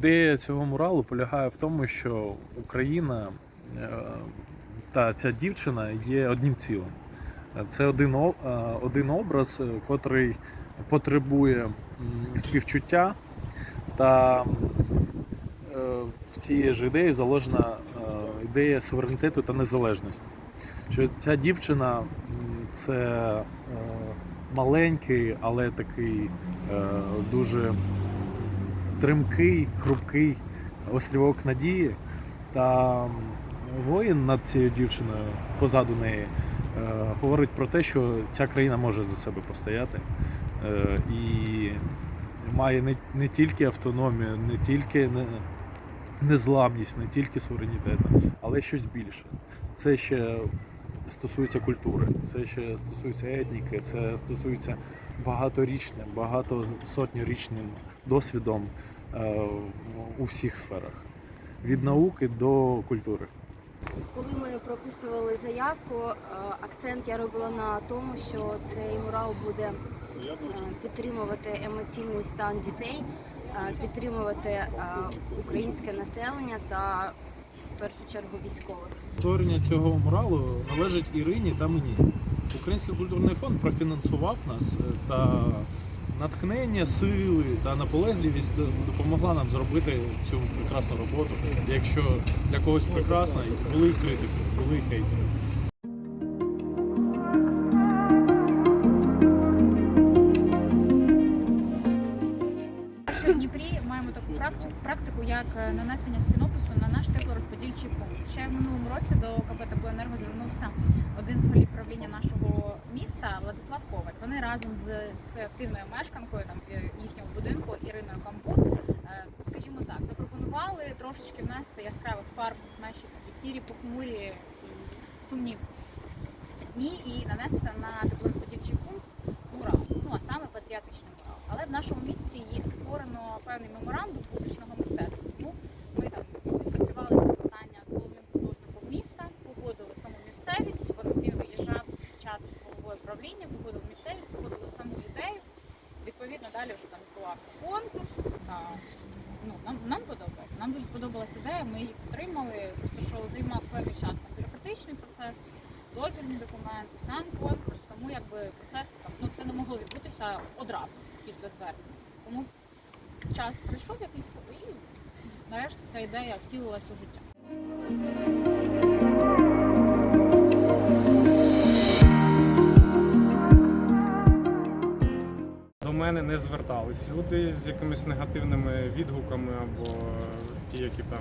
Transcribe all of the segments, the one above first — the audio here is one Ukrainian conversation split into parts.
Ідея цього муралу полягає в тому, що Україна е, та ця дівчина є одним цілим. Це один, е, один образ, е, котрий потребує співчуття, та в цій ж ідеї заложена ідея суверенітету та незалежності. Що ця дівчина це маленький, але такий дуже тримкий, хрупкий острівок надії. Та воїн над цією дівчиною позаду неї е, говорить про те, що ця країна може за себе постояти е, і має не, не тільки автономію, не тільки незламність, не тільки суверенітет, але щось більше. Це ще стосується культури, це ще стосується етніки, це стосується багаторічним, багатосотньорічним досвідом е, у всіх сферах. Від науки до культури. Коли ми прописували заявку, е, акцент я робила на тому, що цей мурал буде е, підтримувати емоційний стан дітей, е, підтримувати е, українське населення та в першу чергу військових. Створення цього муралу належить Ірині та мені. Український культурний фонд профінансував нас е, та натхнення, сили та наполегливість допомогла нам зробити цю прекрасну роботу. Якщо для когось прекрасна, були критики, були хейтери. Як е, нанесення стінопису на наш теплорозподільчий пункт. Ще в минулому році до КП «Теплоенерго» звернувся один з голів правління нашого міста Владислав Коваль. Вони разом з своєю активною мешканкою там їхнього будинку Іриною Камбут, е, скажімо так, запропонували трошечки внести яскравих фарб в наші такі сірі, похмурі і сумні дні і нанести на теплорозподільчий пункт а саме патріотичний мурал. Але в нашому місті є створено певний меморандум вуличного мистецтва. Тому ми там відпрацювали це питання з головним художником міста, погодили саму місцевість. Він- виїжджав, зустрічався з головою правління, погодили місцевість, погодили саму ідею. Відповідно, далі вже там відбувався конкурс. Та, ну, нам, нам подобається. Нам дуже сподобалася ідея, ми її підтримали. Просто що займав певний час там бюрократичний процес, дозвільні документи, сам конкурс, тому якби процес там ну це не могло відбутися одразу ж після звернення. Тому час прийшов якийсь і нарешті ця ідея втілилася у життя. До мене не звертались люди з якимись негативними відгуками або ті, які там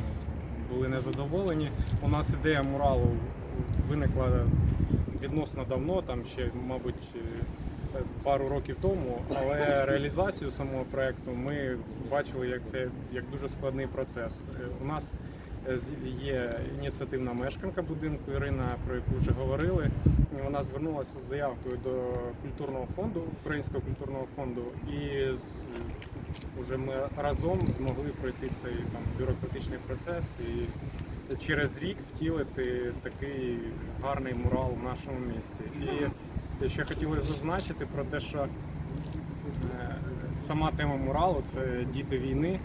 були незадоволені. У нас ідея муралу виникла відносно давно, там ще, мабуть, е, пару років тому, але реалізацію самого проекту ми бачили як це як дуже складний процес. Е, У нас е, є ініціативна мешканка будинку Ірина, про яку вже говорили. Вона звернулася з заявкою до культурного фонду, Українського культурного фонду, і з, уже ми разом змогли пройти цей там бюрократичний процес і через рік втілити такий гарний мурал в нашому місті. І ще хотіли зазначити про те, що е, сама тема муралу це діти війни.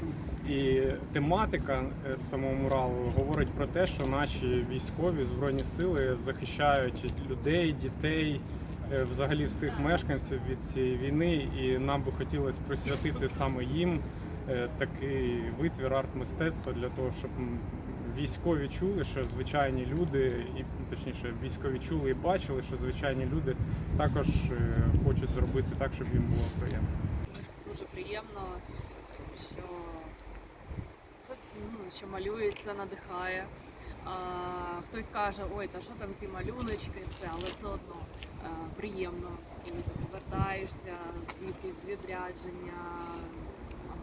І тематика е, самого муралу говорить про те, що наші військові збройні сили захищають людей, дітей, е, взагалі всіх мешканців від цієї війни. І нам би хотілося присвятити саме їм такий витвір арт-мистецтва для того, щоб військові чули, що звичайні люди, і точніше, військові чули і бачили, що звичайні люди також е, хочуть зробити так, щоб їм було приємно. дуже приємно, що це ну, що малюється, надихає. А, хтось каже, ой, та що там ці малюночки, це, але все одно а, приємно, коли ти повертаєшся звідкись з відрядження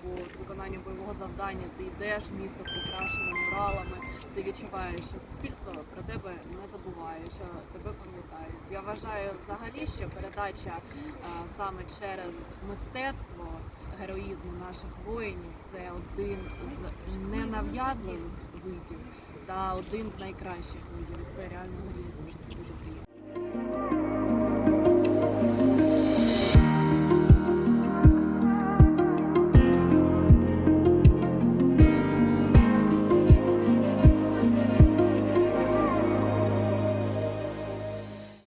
або з виконання бойового завдання, ти йдеш місто прикрашене муралами, ти відчуваєш, що суспільство про тебе не забуває, що тебе пам'ятають. Я вважаю взагалі, що передача саме через мистецтво героїзму наших воїнів це один з ненав'язливих видів та один з найкращих видів. Це реально мені